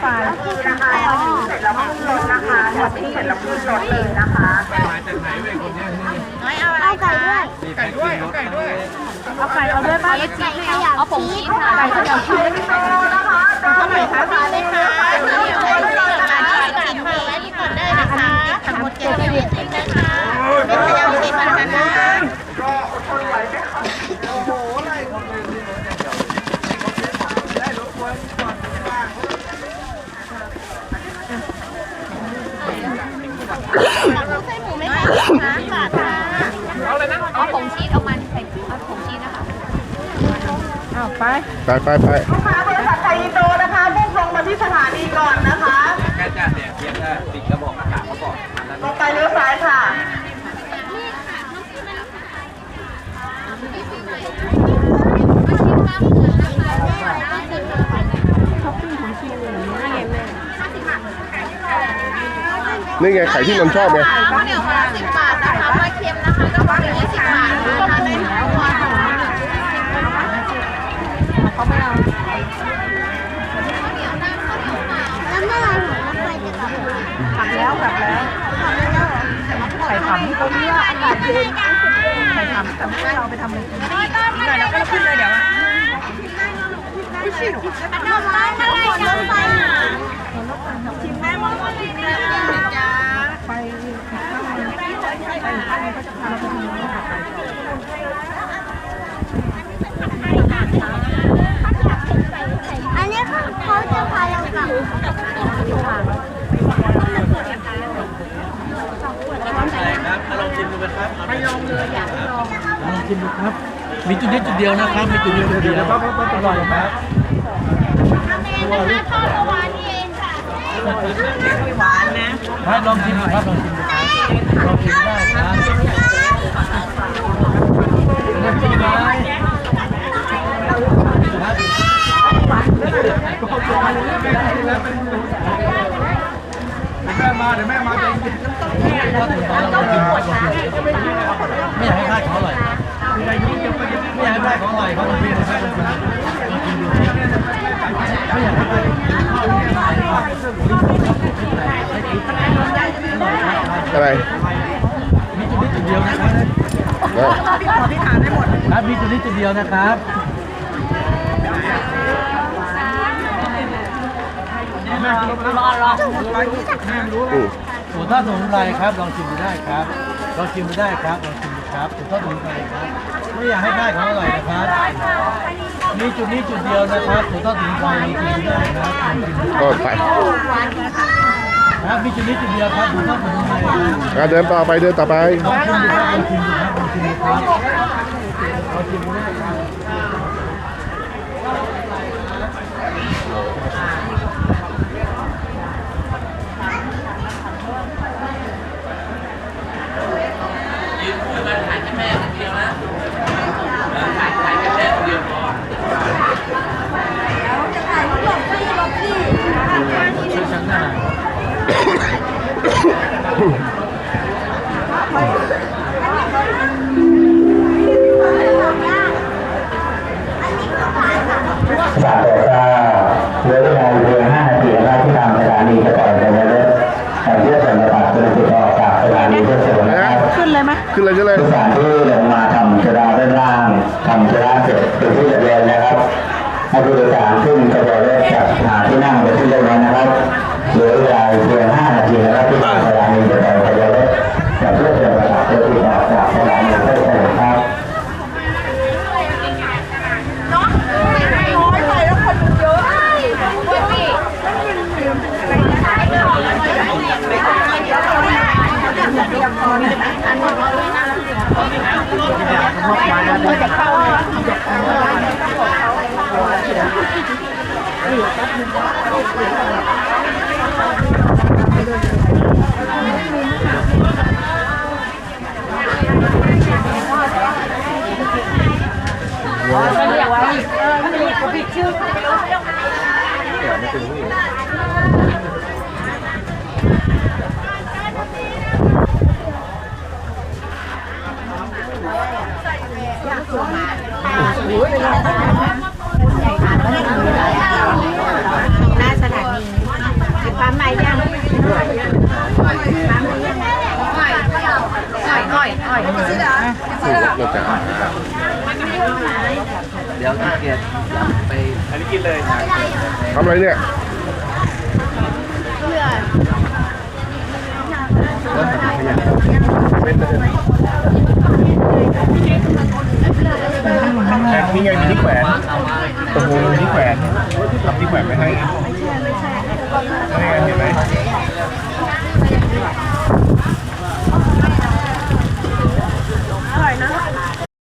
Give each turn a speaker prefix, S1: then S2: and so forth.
S1: ไฟนะคะเสร็จแล้วก็ขึ้นรถนะคะหมดที่เสร็จแล้วขึ้นรถเลยนะคะ
S2: น้อยเอาอะไรคะ
S3: ไก่ด้วยเอาไก่ด้วย
S1: เอาไก่เอาด้วยป่ะ
S2: ไก่ขยับเอาผงชีสค่ะ
S1: ไก่ขยับชีสนะคะเท่าไหร่คะ
S2: มาเลยค่ะเดี๋ยวเดี๋ยวเดี๋ยวมาที่กินไว้ที่ก่อนได้นะคะทั้งหมดเจ็ดสิบนิดนะคะไม่ขยับชีสเหมือนกันนะ เราใส่หมูไหมคะบาทค่ะ
S3: เอาเลยนะ
S2: เอาผงชีสเอามันใส่เอาผงชีสนะคะ
S1: เอา ไป
S4: ไปไปไป
S1: ลูกค้าบริษัทไทยอินโดนะคะมุ่งตรงมาที่สถานีก่อนนะคะ
S3: แค่จ่าเสียเพียงแค่ติดกระบอกอากาศเขาบอกอันนั้น
S1: ลงไปเลี้ยวซ้ายค่ะ
S4: นี่ไงไข่ที่นนท์ชอบไง
S2: ข้าวเหนียวมาสิบบาทนะคะปลาเค็มนะคะกระบอกละยี่สิบบาทนะคะได้ทั้งตัวค่ะ
S1: กลับ แล้วกลับแล้วไข่ขำตรงนี้อากาศเย็นไข่ขำแต่ไม่เราไปทำอะไรกินหน่อยแล้วก็ขึ้นเลยเดี๋ยว
S2: น้ำมันอะไรน้ำมัน
S1: ชิมแม่มองว่าชิมแม่จ้าไปข้างในไปข้างในเขาจะพาเราไปทำอะไรกัน
S2: อันนี้เขาจะพาเรากลับ
S3: ลองชิมดู ไหมครับไม่ลองเลยอยากลอง
S5: ลองชิมดูครับ มีจุดนี้จุดเดียวนะครับ มีจุดนี้จุดเดียวครับอร่อยครับ
S2: ทำเองนะคะทอดเมื่อวานนี้เองค่ะ
S1: หวานนะครับ
S5: ลองชิมดูครับลองชิมดูครับลองชิมได้ครับน้ำจิ้มไหมครับ
S3: แม่มาเดี๋ยวแม่มาเอง
S5: ก็ถึงตอนเราชิมครับลองชิมไม่อยากให้พลาดของอร่อยไม่อยากให้พลาดของอร่อยเขาลองชิมนะครับลองชิมลองชิมดูไม่อยากให้พลาดอร่อยครับ
S4: อะไร
S5: มีจุดนี้จุดเดียวนะครับ
S4: แล้ว
S1: พี่ขอพี่ถามได้หมด
S5: ครับมีจุดนี้จุดเดียวนะครับ
S3: แม่รอรอแม่รู้
S4: อืม
S5: สูตรทอดสมุนไพรครับลองชิมดูได้ครับลองชิมดูได้ครับลองชิมดูครับสูตรทอดสมุนไพรครับไม่อยากให้พลาดของอร่อยนะครับมีจุดนี้จุดเดียวนะครับสูตรทอดสมุนไพรลองชิมดูได้ครับลองชิมดู
S4: ก็ไป
S5: ครับมีจุดนี้จุดเดียวครับสูตรทอดสมุนไพรครับ
S4: อะเดินต่อไปเดินต่อไป
S5: ลองชิมดูครับลองชิมดูครับลองชิมดูครับลองชิมดูได้ครับ ช่วยฉันหน่อย
S6: สามแปดเก้าเหลือเวลาเพียงห้านาทีนะครับที่ทางสถานีจะปล่อยสัญญาณรถเพื่อสัญญาณเป็นติดออกจากสถานีเพื่อเสริมนะครับ
S1: ขึ้นเลยไหม
S4: ขึ้นเลยขึ้นเลย
S6: สถานที่ลงมาทำชราด้านล่างทำชราเสร็จเป็นที่เรียบร้อยนะครับให้ผู้โดยสารขึ้นกระบอกรถจากหาที่นั่งเป็นที่เรียบร้อยนะ เด็กค
S2: น
S1: นี้
S3: เดี๋ยวขี้เกียจไปอันนี้กินเลย
S4: ทำอะไรเนี่ยนี่ไงมีที่แขวนโอ้โหมีที่แขวนทำที่แขวนไม่ให้นี่ไงเห็นไหม